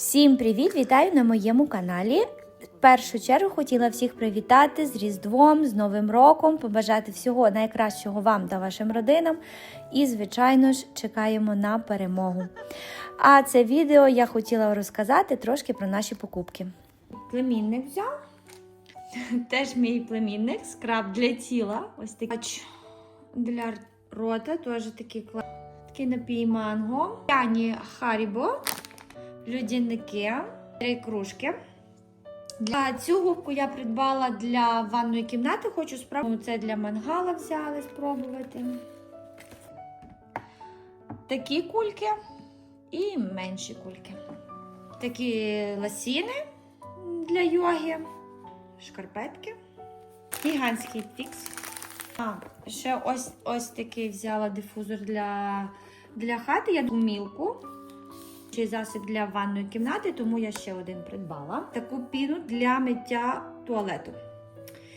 Всім привіт! Вітаю на моєму каналі. В першу чергу хотіла всіх привітати з Різдвом, з Новим роком, побажати всього найкращого вам та вашим родинам. І, звичайно ж, чекаємо на перемогу. А це відео я хотіла розказати трошки про наші покупки. Племінник взяв. Теж мій племінник, скраб для тіла. Ось такий для рота, теж такий клас. Такий напій манго. П'яні Харібо людяники, три кружки. Для цю губку я придбала для ванної кімнати. Хочу спробувати. Це для мангала взяли спробувати. Такі кульки і менші кульки. Такі ласіни для йоги, шкарпетки. Гігантський фікс. А, ще ось ось такий взяла дифузор для, для хати. Я мілку. Чи засіб для ванної кімнати, тому я ще один придбала. Таку піну для миття туалету.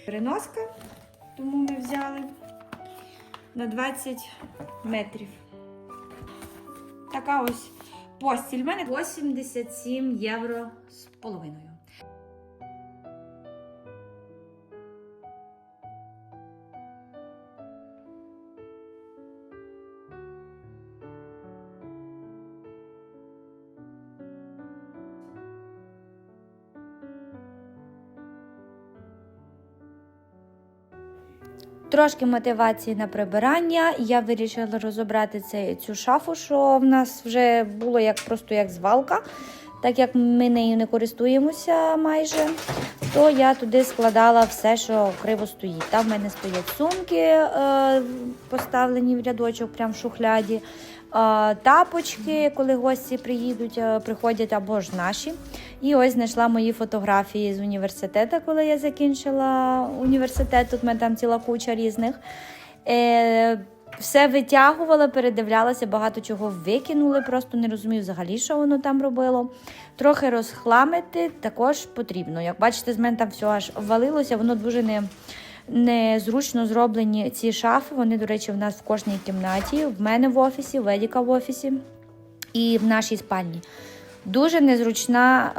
Переноска, тому ми взяли на 20 метрів. Така ось постіль. У мене 87 євро з половиною. Трошки мотивації на прибирання. Я вирішила розібрати цю шафу, що в нас вже було як просто як звалка. Так як ми нею не користуємося майже, то я туди складала все, що криво стоїть. Там в мене стоять сумки, е, поставлені в рядочок, прямо в шухляді. е, Тапочки, коли гості приїдуть, е, приходять або ж наші. І ось знайшла мої фотографії з університету, коли я закінчила університет. Тут в мене там ціла куча різних. Е, все витягувала, передивлялася, багато чого викинули, просто не розумію взагалі, що воно там робило. Трохи розхламити також потрібно. Як бачите, з мене там все аж валилося, воно дуже не, незручно зроблені ці шафи. Вони, до речі, в нас в кожній кімнаті, в мене в офісі, в Едіка в офісі і в нашій спальні. Дуже незручна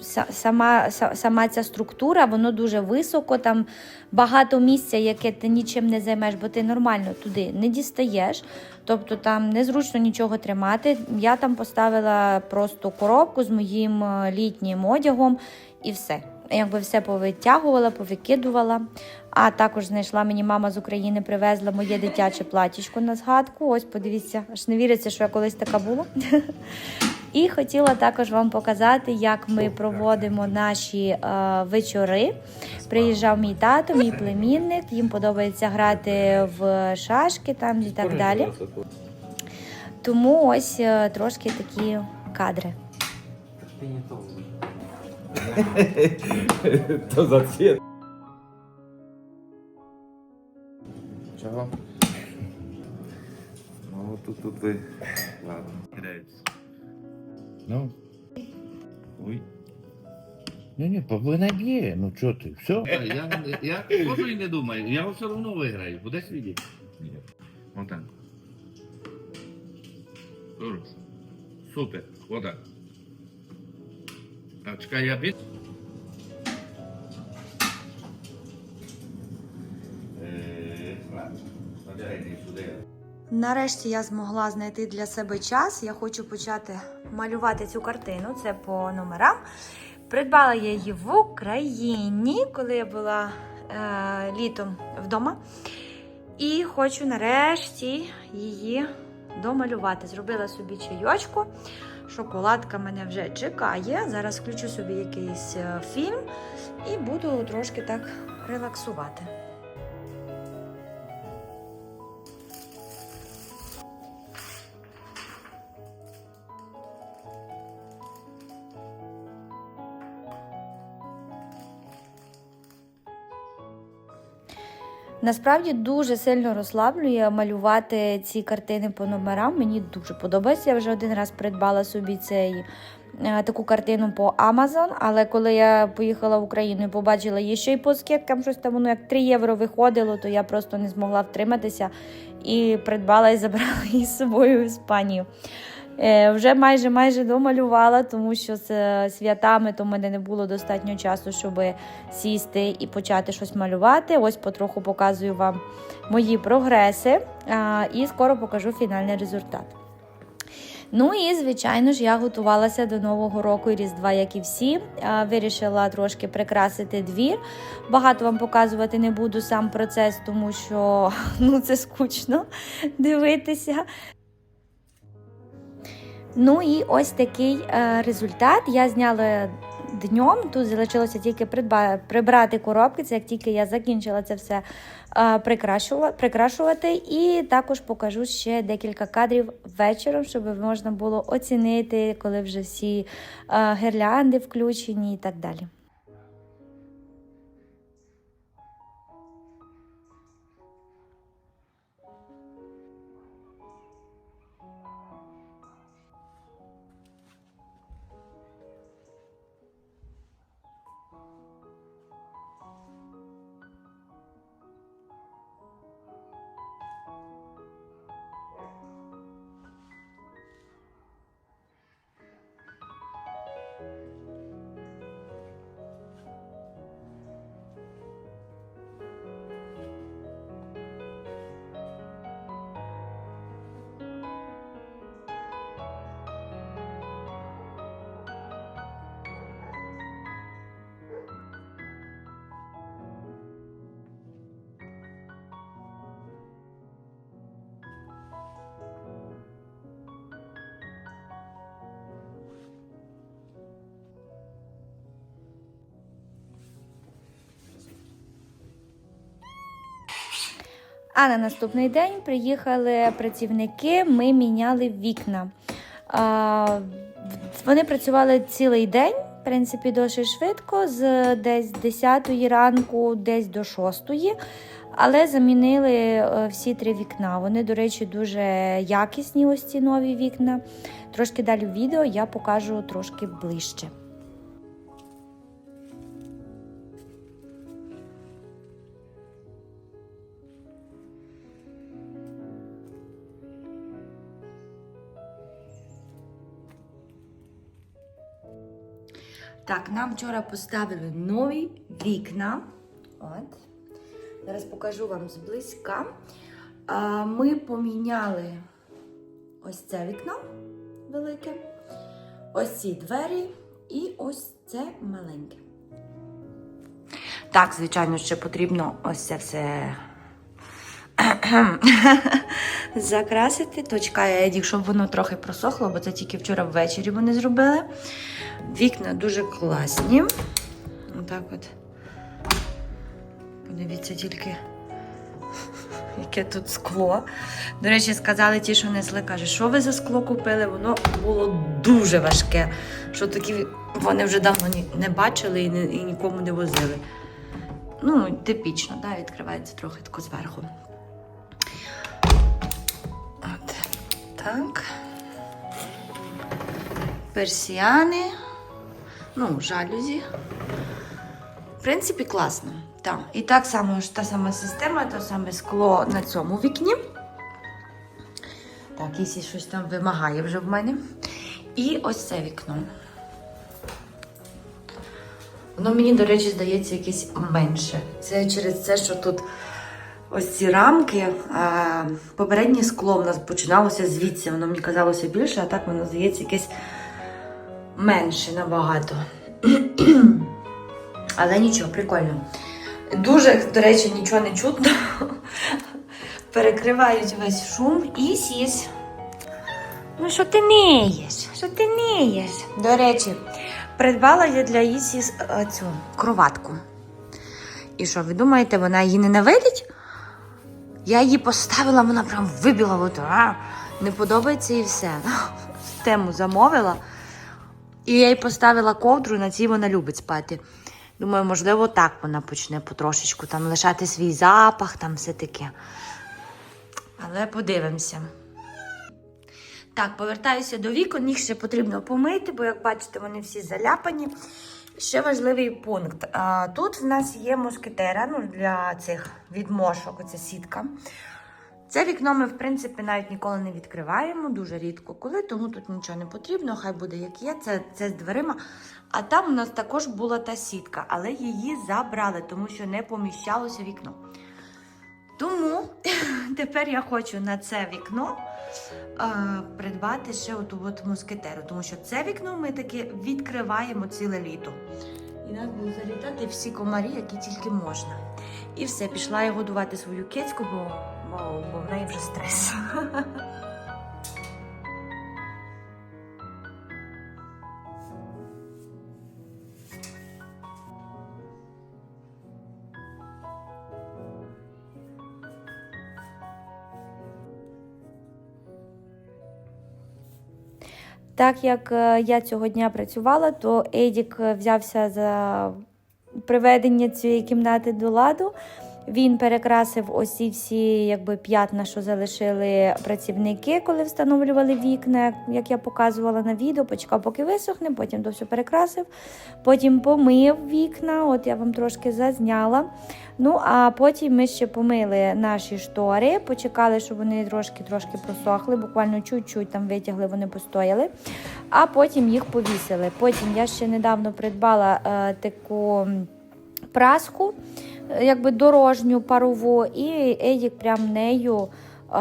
е, сама, сама ця структура, воно дуже високо, там багато місця, яке ти нічим не займеш, бо ти нормально туди не дістаєш. Тобто там незручно нічого тримати. Я там поставила просто коробку з моїм е, літнім одягом і все. Якби все повитягувала, повикидувала. А також знайшла мені мама з України, привезла моє дитяче платічко на згадку. Ось подивіться, аж не віриться, що я колись така була. І хотіла також вам показати, як ми проводимо наші е, вечори. Приїжджав мій тато, мій племінник. Їм подобається грати в шашки там і так далі. Тому ось е, трошки такі кадри. То за цвет. Чого? Ну, тут, тут ви. Ладно. Ну. Ой. Ну не, вона б'є, ну чого ти, все? Я, я можу і не думаю, я все одно виграю, будеш видіти. Ні. Отак. Хорош. Супер, отак. А чекай, я бід. Е, сюди. Нарешті я змогла знайти для себе час. Я хочу почати малювати цю картину. Це по номерам. Придбала я її в Україні, коли я була е, літом вдома. І хочу нарешті її домалювати. Зробила собі чайочку. Шоколадка мене вже чекає. Зараз включу собі якийсь е, фільм і буду трошки так релаксувати. Насправді дуже сильно розслаблює малювати ці картини по номерам. Мені дуже подобається. Я вже один раз придбала собі цей. е, Таку картину по Amazon, але коли я поїхала в Україну і побачила її ще й по скидкам, щось там воно як 3 євро виходило, то я просто не змогла втриматися і придбала і забрала її з собою в Іспанію. Е, Вже майже майже домалювала, тому що з е, святами то в мене не було достатньо часу, щоб сісти і почати щось малювати. Ось потроху показую вам мої прогреси і скоро покажу фінальний результат. Ну і звичайно ж, я готувалася до Нового року і Різдва, як і всі. Вирішила трошки прикрасити двір. Багато вам показувати не буду сам процес, тому що ну, це скучно дивитися. Ну і ось такий е, результат. Я зняла днем. Тут залишилося тільки придбати прибрати коробки. Це як тільки я закінчила це все е, прикрашува- прикрашувати. І також покажу ще декілька кадрів вечором, щоб можна було оцінити, коли вже всі е, гірлянди включені і так далі. А на наступний день приїхали працівники, ми міняли вікна. Вони працювали цілий день, в принципі, досить швидко, з десь 10 ранку, десь до 6. Але замінили е, всі три вікна. Вони, до речі, дуже якісні, ось ці нові вікна. Трошки далі в відео я покажу трошки ближче. Так, нам вчора поставили нові вікна. От. Зараз покажу вам зблизька. Ми поміняли ось це вікно велике, ось ці двері і ось це маленьке. Так, звичайно, ще потрібно ось це все закрасити. То чекаю, Едік, щоб воно трохи просохло, бо це тільки вчора ввечері вони зробили. Вікна дуже класні. Отак от. Подивіться тільки, яке тут скло. До речі, сказали ті, що несли, каже, що ви за скло купили? Воно було дуже важке. Що такі вони вже давно не бачили і, ні- і нікому не возили. Ну, типічно, да, відкривається трохи тако зверху. Так. Персіани. Ну, жалюзі. В принципі, класно. Так. І так само ж та сама система, те саме скло на цьому вікні. Так, якщо щось там вимагає вже в мене. І ось це вікно. Воно мені, до речі, здається, якесь менше. Це через це, що тут ось ці рамки. Попереднє скло в нас починалося звідси. Воно мені казалося більше, а так воно здається якесь менше набагато. Але нічого, прикольно. Дуже, до речі, нічого не чутно. Перекривають весь шум і сіс. Ну, що ти не? Що ти не? До речі, придбала я для Ісіс е, цю кроватку. І що, ви думаєте, вона її ненавидить? Я її поставила, вона прям вибіла, от, а, не подобається і все. Тему замовила. І я їй поставила ковдру, на цій вона любить спати. Думаю, можливо, так вона почне потрошечку там лишати свій запах, там все таке. Але подивимося. Так, повертаюся до вікон, їх ще потрібно помити, бо, як бачите, вони всі заляпані. Ще важливий пункт. Тут в нас є мушкетера ну, для цих відмошок, оця сітка. Це вікно ми, в принципі, навіть ніколи не відкриваємо, дуже рідко коли, тому тут нічого не потрібно, хай буде як є, це, це з дверима. А там у нас також була та сітка, але її забрали, тому що не поміщалося вікно. Тому тепер я хочу на це вікно придбати ще оту от мускетеру, тому що це вікно ми таки відкриваємо ціле літо. І нас будуть залітати всі комарі, які тільки можна. І все, пішла я годувати свою кицьку, бо, бо, бо в неї вже стрес. Так як е, я цього дня працювала, то Едік е, взявся за приведення цієї кімнати до ладу. Він перекрасив ось ці всі якби, п'ятна, що залишили працівники, коли встановлювали вікна, як я показувала на відео, почекав, поки висохне, потім то все перекрасив, потім помив вікна, от я вам трошки зазняла. Ну, а потім ми ще помили наші штори, почекали, щоб вони трошки-трошки просохли, буквально чуть-чуть там витягли, вони постояли, а потім їх повісили. Потім я ще недавно придбала е, таку праску, якби дорожню парову, і Едік прям нею е,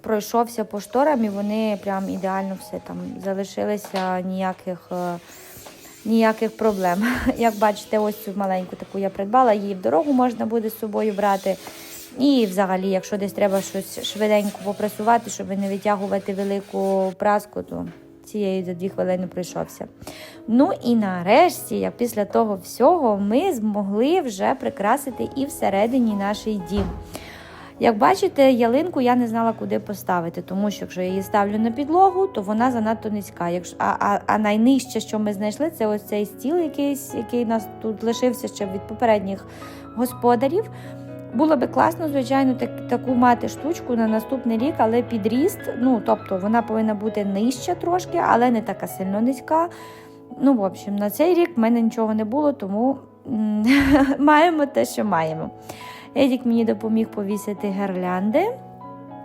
пройшовся по шторам, і вони прям ідеально все там залишилися ніяких. Е, ніяких проблем. Як бачите, ось цю маленьку таку я придбала, її в дорогу можна буде з собою брати. І взагалі, якщо десь треба щось швиденько попрасувати, щоб не витягувати велику праску, то цією за дві хвилини пройшовся. Ну і нарешті, як після того всього, ми змогли вже прикрасити і всередині наш дім. Як бачите, ялинку я не знала, куди поставити, тому що якщо я її ставлю на підлогу, то вона занадто низька. Якщо, а, а, а найнижче, що ми знайшли, це ось цей стіл, якийсь, який нас тут лишився ще від попередніх господарів. Було би класно, звичайно, так, таку мати штучку на наступний рік, але підріст. Ну, тобто вона повинна бути нижча трошки, але не така сильно низька. Ну, в общем, на цей рік в мене нічого не було, тому маємо те, що маємо. Едік мені допоміг повісити гірлянди.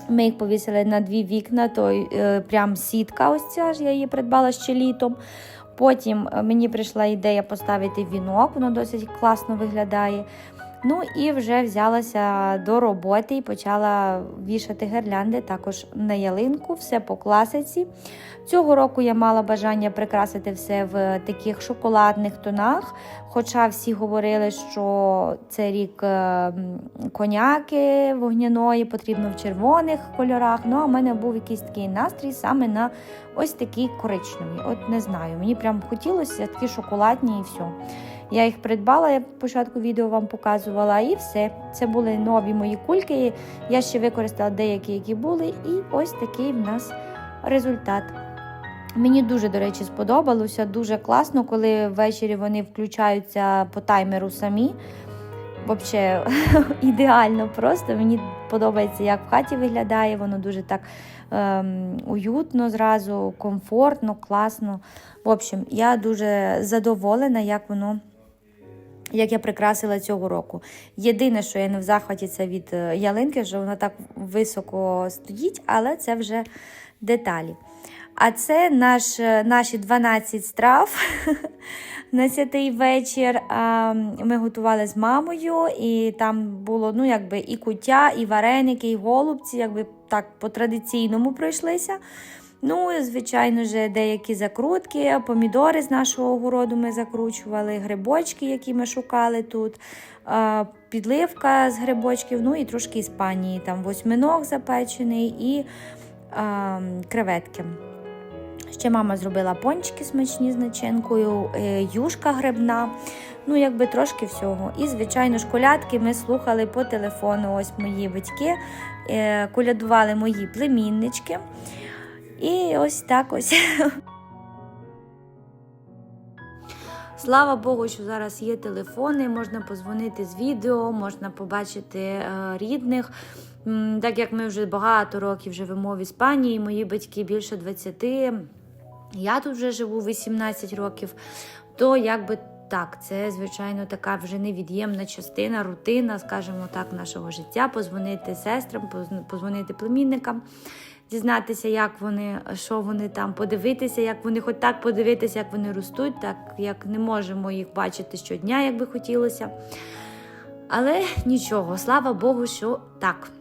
Ми їх повісили на дві вікна, то е, прям сітка, ось ця ж я її придбала ще літом. Потім е, мені прийшла ідея поставити вінок, воно досить класно виглядає. Ну і вже взялася до роботи і почала вішати гірлянди також на ялинку, все по класиці. Цього року я мала бажання прикрасити все в таких шоколадних тонах. Хоча всі говорили, що це рік е, коняки вогняної, потрібно в червоних кольорах. Ну а в мене був якийсь такий настрій саме на ось такий коричневий. От не знаю, мені прям хотілося такі шоколадні і все. Я їх придбала, я початку відео вам показувала, і все. Це були нові мої кульки. Я ще використала деякі, які були, і ось такий в нас результат. Мені дуже, до речі, сподобалося. Дуже класно, коли ввечері вони включаються по таймеру самі. Взагалі, ідеально просто. Мені подобається, як в хаті виглядає. Воно дуже так ем, уютно, зразу, комфортно, класно. В общем, я дуже задоволена, як воно. Як я прикрасила цього року. Єдине, що я не в захваті, це від е, ялинки, що вона так високо стоїть, але це вже деталі. А це наш, е, наші 12 страв на святий вечір. Ми готували з мамою, і там було ну, якби і куття, і вареники, і голубці, якби так по-традиційному пройшлися. Ну, звичайно ж, деякі закрутки, помідори з нашого городу ми закручували, грибочки, які ми шукали тут, підливка з грибочків, ну і трошки Іспанії, там восьминог запечений і креветки. Ще мама зробила пончики смачні з начинкою, е, юшка грибна, ну якби трошки всього. І, звичайно, ж, колядки ми слухали по телефону. Ось мої батьки, е, колядували мої племіннички. І ось так ось. Слава Богу, що зараз є телефони, можна позвонити з відео, можна побачити е, рідних. Так як ми вже багато років живемо в Іспанії, мої батьки більше 20, я тут вже живу 18 років, то якби так, це, звичайно, така вже невід'ємна частина, рутина, скажімо так, нашого життя. Позвонити сестрам, позвонити племінникам, дізнатися, як вони, що вони там, подивитися, як вони, хоч так подивитися, як вони ростуть, так як не можемо їх бачити щодня, як би хотілося. Але нічого, слава Богу, що так.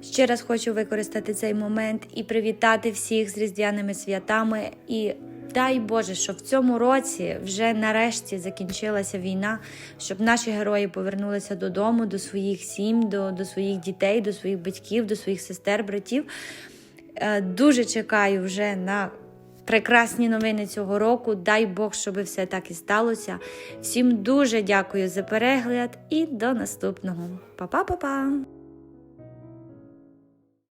Ще раз хочу використати цей момент і привітати всіх з різдвяними святами. І дай Боже, щоб в цьому році вже нарешті закінчилася війна, щоб наші герої повернулися додому, до своїх сім, до, до своїх дітей, до своїх батьків, до своїх сестер, братів. Е, Дуже чекаю вже на прекрасні новини цього року. Дай Бог, щоб все так і сталося. Всім дуже дякую за перегляд і до наступного. Па-па-па-па!